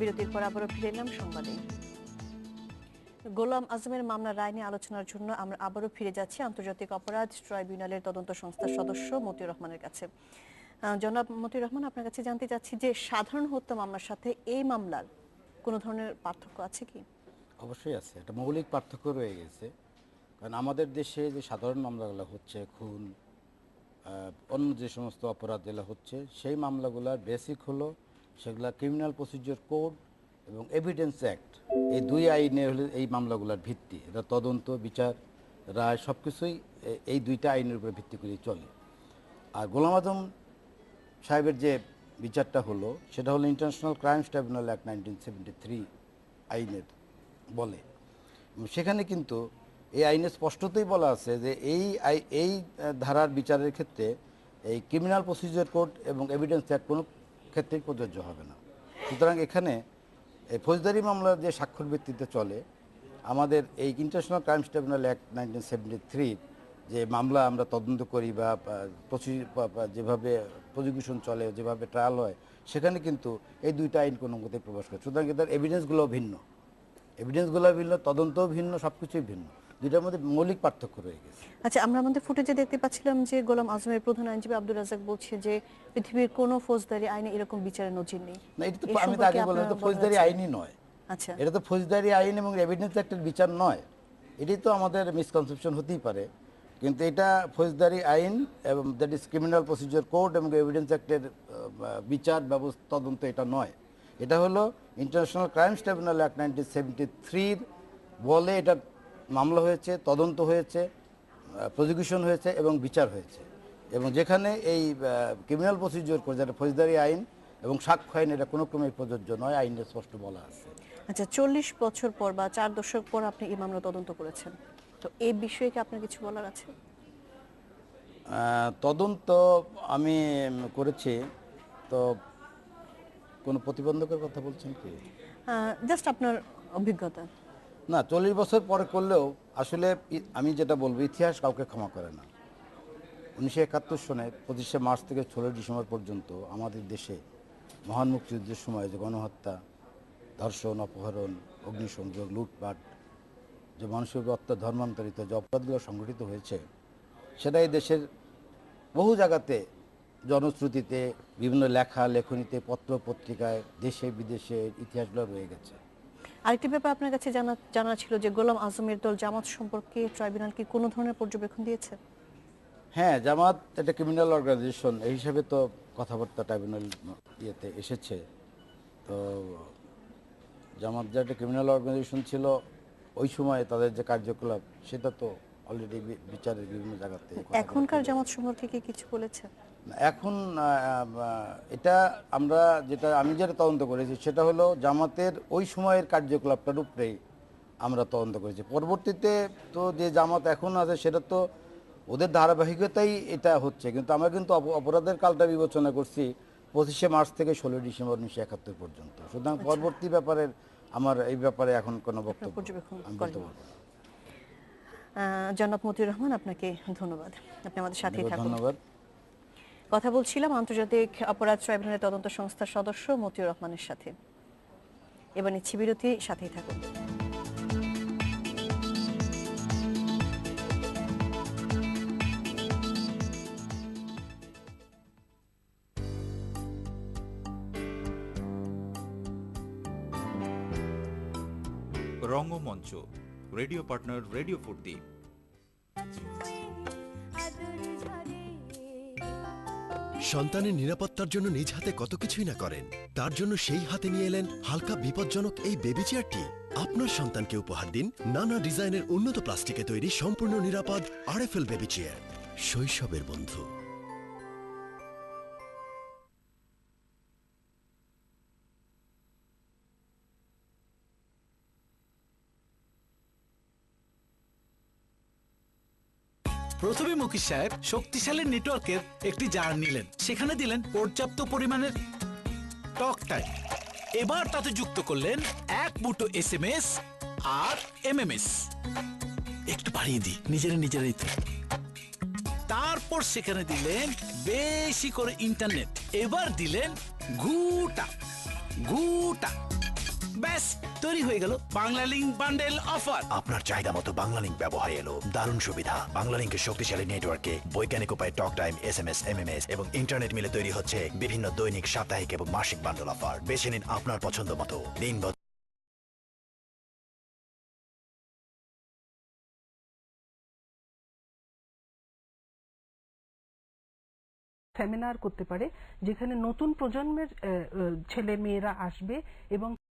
বিরতির পর আবারও ফিরে এলাম সংবাদে। গোলাম আজমের মামলার রায় নিয়ে আলোচনার জন্য আমরা আবারও ফিরে যাচ্ছি আন্তর্জাতিক অপরাধ ট্রাইব্যুনালের তদন্ত সংস্থার সদস্য মতিউর রহমানের কাছে। জনাব মতিউর রহমান, আপনার কাছে জানতে চাচ্ছি যে সাধারণ হত্যা মামলার সাথে এই মামলার কোনো ধরনের পার্থক্য আছে কি? অবশ্যই আছে, একটা মৌলিক পার্থক্য রয়ে গেছে। কারণ আমাদের দেশে যে সাধারণ মামলাগুলো হচ্ছে, খুন অন্য যে সমস্ত অপরাধ যেগুলো হচ্ছে, সেই মামলাগুলোর বেসিক হলো সেগুলা ক্রিমিনাল প্রসিডিওর কোড এবং এভিডেন্স অ্যাক্ট এই দুই আইনে হলে এই মামলাগুলোর ভিত্তি, এটা তদন্ত, বিচার, রায় সব কিছুই এই দুইটা আইনের উপরে ভিত্তি করে চলে। আর গোলাম আজম সাহেবের যে বিচারটা হলো, সেটা হলো international crimes tribunal act nineteen seventy three আইনের বলে। সেখানে কিন্তু এই আইনে স্পষ্টতই বলা আছে যে এই এই ধারার বিচারের ক্ষেত্রে এই ক্রিমিনাল প্রসিজিওর কোড এবং এভিডেন্স অ্যাক্ট কোনো ক্ষেত্রেই প্রযোজ্য হবে না। সুতরাং এখানে এই ফৌজদারি মামলার যে স্বাক্ষর ভিত্তিতে চলে, আমাদের এই international crimes tribunal act nineteen seventy three যে মামলা আমরা তদন্ত করি বা যেভাবে প্রসিকিউশন চলে, যেভাবে ট্রায়াল হয়, সেখানে কিন্তু এই দুইটা আইন কোনো মতে প্রবেশ করে সুতরাং এদের এভিডেন্সগুলো ভিন্ন। এভিডেন্সগুলো ভিন্ন, তদন্তও ভিন্ন সব কিছুই ভিন্ন। দুইটার মধ্যে মৌলিক পার্থক্য রয়ে গেছে। আচ্ছা আমরা আমাদের ফুটেজে দেখতে পাচ্ছিলাম যে গোলাম আজমের প্রধান আইনজীবী আব্দুল রাজাক বলছে যে পৃথিবীর কোনো ফৌজদারি আইনে এরকম বিচারের নজির নেই। না এটা তো আমি তো আগে বললাম তো ফৌজদারি আইনই নয়। আচ্ছা। এটা তো ফৌজদারি আইন এবং এভিডেন্স অ্যাক্টের বিচার নয়। এটাই তো আমাদের মিসকনসেপশন হতেই পারে। কিন্তু এটা ফৌজদারি আইন এবং that is criminal procedure code এবং এভিডেন্স অ্যাক্টের বিচার ব্যবস্থা তদন্ত এটা নয়। এটা হলো international crimes tribunal act nineteen seventy থ্রির বলে এটা মামলা হয়েছে তদন্ত হয়েছে প্রসিকিউশন হয়েছে এবং বিচার হয়েছে। এবং যেখানে এই ক্রিমিনাল প্রসিজিওর করে যেটা ফৌজদারি আইন এবং সাক্ষ্য আইন এটা কোনো ক্রমেই প্রযোজ্য নয় আইনে স্পষ্ট বলা আছে। আচ্ছা চল্লিশ বছর পর বা চার দশক পর আপনি এই মামলা তদন্ত করেছেন। তো এই বিষয়ে কি আপনার কিছু বলার আছে? তদন্ত আমি করেছি। তো কোনো প্রতিবন্ধকের কথা বলছেন কি? জাস্ট আপনার অভিজ্ঞতা। না, চল্লিশ বছর পরে করলেও আসলে আমি যেটা বলব, ইতিহাস কাউকে ক্ষমা করে না। উনিশশো একাত্তর সনে পঁচিশে মার্চ থেকে ষোলোই ডিসেম্বর পর্যন্ত আমাদের দেশে মহান মুক্তিযুদ্ধের সময় যে গণহত্যা, ধর্ষণ, অপহরণ, অগ্নিসংযোগ, লুটপাট, যে মানুষের উপর ধর্মান্তরিত যে অপরাধগুলো সংঘটিত হয়েছে, সেটা এই দেশের বহু জায়গাতে, জনশ্রুতিতে, বিভিন্ন লেখা, লেখনীতে, পত্র পত্রিকায়, দেশে, বিদেশে, ইতিহাসগুলো রয়ে গেছে। আরেকটি ব্যাপার আপনার কাছে জানা জানা ছিল যে গোলাম আজমের দল জামাত সম্পর্কে ট্রাইব্যুনাল কি কোনো ধরনের পর্যবেক্ষণ দিয়েছে? হ্যাঁ জামাত একটা ক্রিমিনাল অর্গানাইজেশন এই হিসাবে তো কথাবার্তা ট্রাইব্যুনাল ইয়েতে এসেছে। তো জামাত যে একটা ক্রিমিনাল অর্গানাইজেশন ছিল, ওই সময়ে তাদের যে কার্যকলাপ, সেটা তো অলরেডি বিচারের বিভিন্ন জায়গাতে এখনকার জামাত সম্পর্কে কি কিছু বলেছে? এখন এটা আমরা যেটা আমি যেটা তদন্ত করেছি সেটা হলো জামাতের ওই সময়ের কার্যকলাপটার উপরেই আমরা তদন্ত করেছি। পরবর্তীতে তো যে জামাত এখন আছে সেটা তো ওদের ধারাবাহিকতাই এটা হচ্ছে। কিন্তু আমরা কিন্তু অপ- অপরাধের কালটা বিবেচনা করছি পঁচিশে মার্চ থেকে ষোলোই ডিসেম্বর উনিশশো একাত্তর পর্যন্ত। সুতরাং পরবর্তী ব্যাপারের আমার এই ব্যাপারে এখন কোনো বক্তব্য পর্যবেক্ষণ আমি বলতে পারব জনাব মতিউর রহমান আপনাকে ধন্যবাদ। আপনি আমাদের সাথেই থাকুন। ধন্যবাদ। কথা বলছিলাম আন্তর্জাতিক অপরাধ ট্রাইব্যুনালের তদন্ত সংস্থার সদস্য মতিউর রহমানের সাথে। এবার নিচ্ছি বিরতি সাথেই থাকুন। রঙ্গমঞ্চ রেডিও পার্টনার রেডিও ফুটদ্বীপ সন্তানের নিরাপত্তার জন্য নিজ হাতে কত কিছুই না করেন, তার জন্য সেই হাতে নিয়ে এলেন হালকা বিপজ্জনক এই বেবি চেয়ারটি আপনার সন্তানকে উপহার দিন নানা ডিজাইনের উন্নত প্লাস্টিকে তৈরি সম্পূর্ণ নিরাপদ আরএফএল বেবি চেয়ার শৈশবের বন্ধু। প্রথমে মুকিশ সাহেব শক্তিশালী নেটওয়ার্কের একটি জার নিলেন। সেখানে দিলেন পর্যাপ্ত পরিমাণের টক টাইম এবার তাতে যুক্ত করলেন এক মুঠো এস এম এস আর এমএমএস একটু বাড়িয়ে দিই, নিজের নিজেরাই তো। তারপর সেখানে দিলেন বেশি করে ইন্টারনেট এবার দিলেন ঘুটা ঘুটা। ব্যাস তৈরি হয়ে গেল বাংলা লিঙ্ক বান্ডেল অফার। আপনার চাহিদা মতো বাংলা লিঙ্ক ব্যবহারে এলো। দারুণ সুবিধা। বাংলা লিঙ্কের শক্তিশালী নেটওয়ার্কে বৈজ্ঞানিক উপায়ে talk time S M S M M S এবং ইন্টারনেট মিলে তৈরি হচ্ছে বিভিন্ন দৈনিক সাপ্তাহিক এবং মাসিক বান্ডল অফার। বেছে নিন আপনার পছন্দ মতো। দিন সেমিনার করতে পারে যেখানে নতুন প্রজন্মের ছেলে মেয়েরা আসবে এবং